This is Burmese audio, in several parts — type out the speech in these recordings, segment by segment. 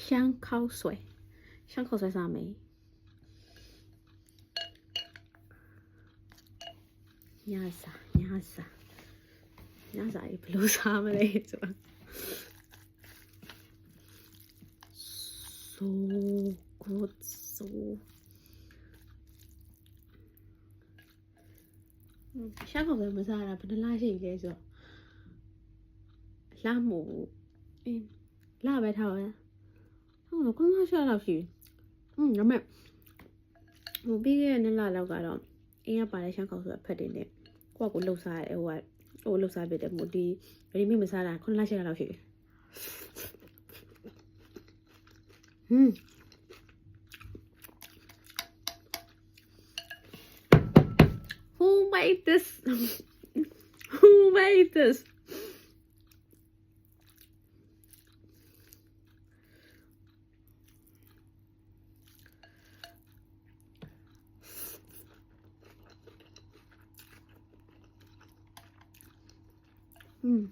ရှမ်းခေါက်ဆွဲရှမ်းခေါက်ဆွဲစားမယ်ညာစာညာစာညာစာရေဘယ်လိုစားမလဲဆိုတော့ဆိုကုတ်ဆိုရှမ်းခေါက်ဆွဲမစားတာဘယ်နှလားရှိလဲဆိုတော့လာမို့အင်းလာပဲထားပါ ဟုတ်တော့ခုနကရှာတော့ရှိอืมဒါပေမဲ့ဟိုပြီးခဲ့တဲ့နှစ်လလောက်ကတော့အင်းရပါတဲ့ရှမ်းခေါက်ဆိုတာဖက်တင်တယ်ကိုကကိုလှုပ်စားရတယ်ဟိုကဟိုလှုပ်စားပြတယ်မို့ဒီရီမိမစားတာခုနလရှိတာလောက်ရှိတယ်ဟွန်း Who made this? Who made this? 음.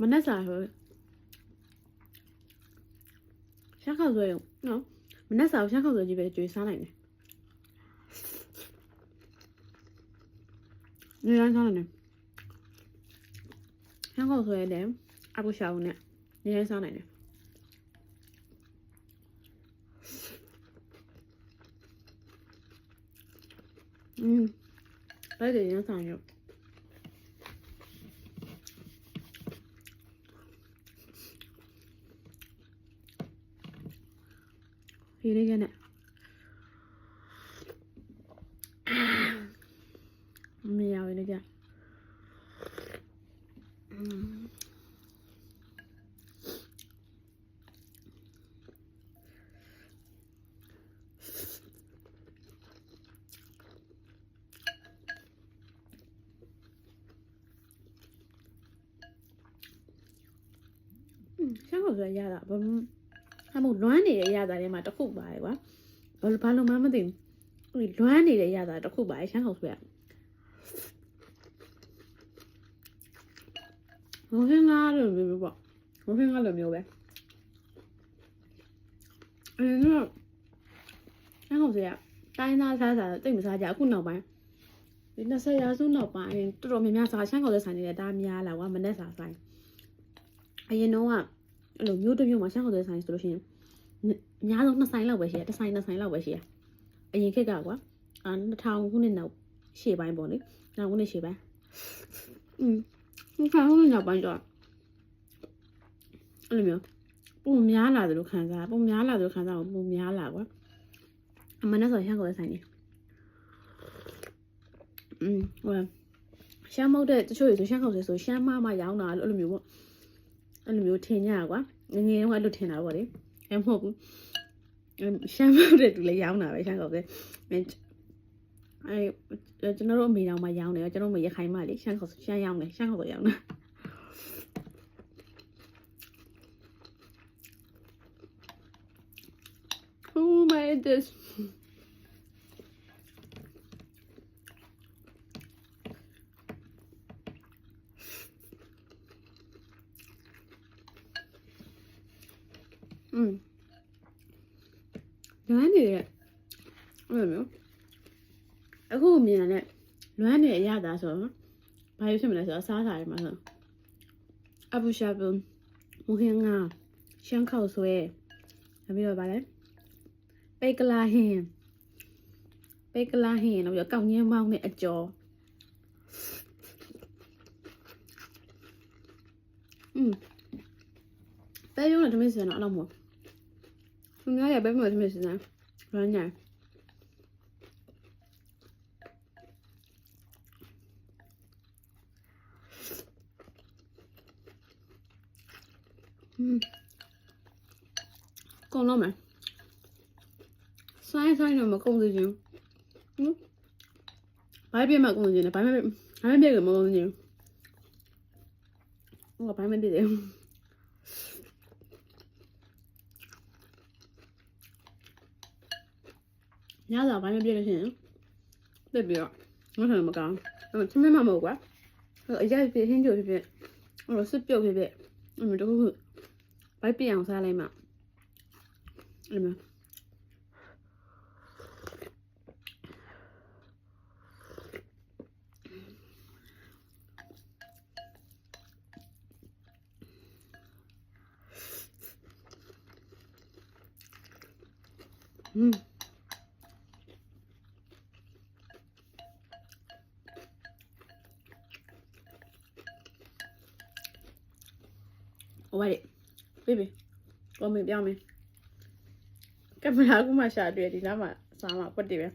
မနဲ့စားဆိုရှမ်းခေါက်ဆိုရင်နော်မနဲ့စားကိုရှမ်းခေါက်ဆိုကြီးပဲကြွေးစားနိုင်တယ်နေရမ်းစားနိုင်တယ်ရှမ်းခေါက်ဆိုရင်လည်းအပူရှာဦးနဲ့နေရမ်းစားနိုင်တယ်อืมအဲ့ဒီရမ်း Vì đây ra nè à. Mèo đây ra ừ, chắc có da là bấm ဒါမှမဟုတ်လွမ်းနေတဲ့အရာသားထဲမှာတစ်ခုပါတယ်ကွာဘာလို့ဘာလို့မှမသိဘူးဟိုလွမ်းနေတဲ့အရာသားတစ်ခုပါတယ်ရှမ်းကောင်ဆိုရဟိုဟင်းကားလို့မျိုးပေါ့ဟိုဟင်းကားလို့မျိုးပဲအဲဒီတော့ရှမ်းကောင်ဆိုရတိုင်းသားစားစားတိတ်မစားကြအခုနောက်ပိုင်းဒီ20ရာစုနောက်ပိုင်းတော်တော်များများစားရှမ်းကောင်လက်ဆိုင်နေတဲ့ဒါများလာကွာမနေ့စားဆိုင်အရင်တော့ အဲ့လိုမျိုးတစ်မျိုးမှာရှမ်းခေါက်တဲ့ဆိုင်ဆိုလို့ရှိရင် အများဆုံးနှစ်ဆိုင်လောက်ပဲရှိတယ်တစ်ဆိုင်နှစ်ဆိုင်လောက်ပဲရှိတယ်အရင်ခေတ်ကကွာအာ2000ခုနှစ်နောက်ရှေ့ပိုင်းပေါ့လေ2000ခုနှစ်ရှေ့ပိုင်းอืม2000ခုနှစ်နောက်ပိုင်းတော့အဲ့လိုမျိုးပုံများလာတယ်လို့ခံစားပုံများလာတယ်လို့ခံစားပုံများလာကွာအမှန်နဲ့ဆိုရှမ်းကိုဆိုင်နေอืมဟိုရှမ်းမဟုတ်တဲ့တချို့တွေဆိုရှမ်းခေါက်ဆိုဆိုရှမ်းမမရောင်းတာလို့အဲ့လိုမျိုးပေါ့ အဲ့လိုမျိုးထင်ကြကွာငငယ်တုန်းကအဲ့လိုထင်တာပေါ့လေ အဲမဟုတ်ဘူးရှမ်းမောက်တဲ့သူလည်းရောင်းတာပဲရှမ်းကောက်ပဲအဲကျွန်တော်တို့အမေတော်မှရောင်းတယ်ကျွန်တော်မရခိုင်မလေးရှမ်းကောက်ရှမ်းရောင်းတယ်ရှမ်းကောက်ရောင်းတာ Who made this? 음. လွမ်းနေတဲ့အဲ့လိုမျိုးအခုမြင်ရတဲ့လွမ်းနေရတာဆိုတော့ဘာလို့ဖြစ်မလဲဆိုတော့စားတာတွေမှာဆိုအဘူရှာဘူမူဟင်းငါရှမ်းခောက်ဆွဲနောက်ပြီးတော့ဗာလဲပိတ်ကလာဟင်းပိတ်ကလာဟင်းနောက်ပြီးတော့ကောက်ညင်းမောင်းနဲ့အကျော်อืมပဲရုံးနဲ့တမင်စံတော့အဲ့လိုမဟုတ် Bunlar ya benim özmesine. Ben yani. Mm. Con nó mày Sai sai rồi mà không gì nhiều phải Bái bia mà không gì này, bái bia Bái bia gì mà không gì nhiều Không phải bái gì không 你家老板就变个心，再不要。我什么讲不，嗯，吃面包没关。我一家变百天皮十，我老四八皮八，我们这个会。把这饼我下来嘛。嗯。 ဟုတ်ကွာအဲ့အရာပြင်းချင်းကြိုဖြစ်ဖြစ်အဲ့လိုစစ်ပြုတ်ဖြစ်ဖြစ်အဲ့လိုတခုခုဘိုက်ပြအောင်စားလိုက်မှအဲ့လိုမျိုးอืมဟိုပါလေပြေးပြေးကောမင်ပြောင်းမယ်ကင်မရာကမှရှာတွေ့ဒီလားမှစားမှာပတ်တည်ပဲ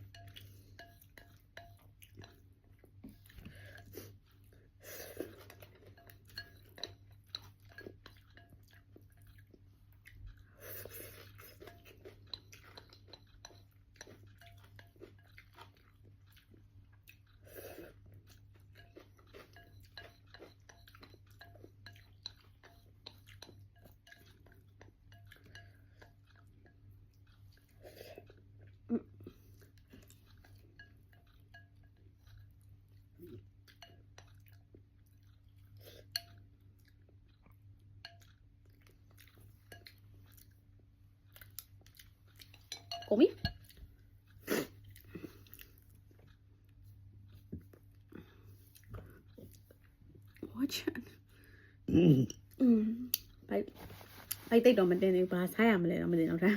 ကိုမီဝါချန်อืมဘိုက်ဘိုက်တိတ်တော့မတင်သေးဘူးဘာစားရမလဲတော့မသိတော့ဒါ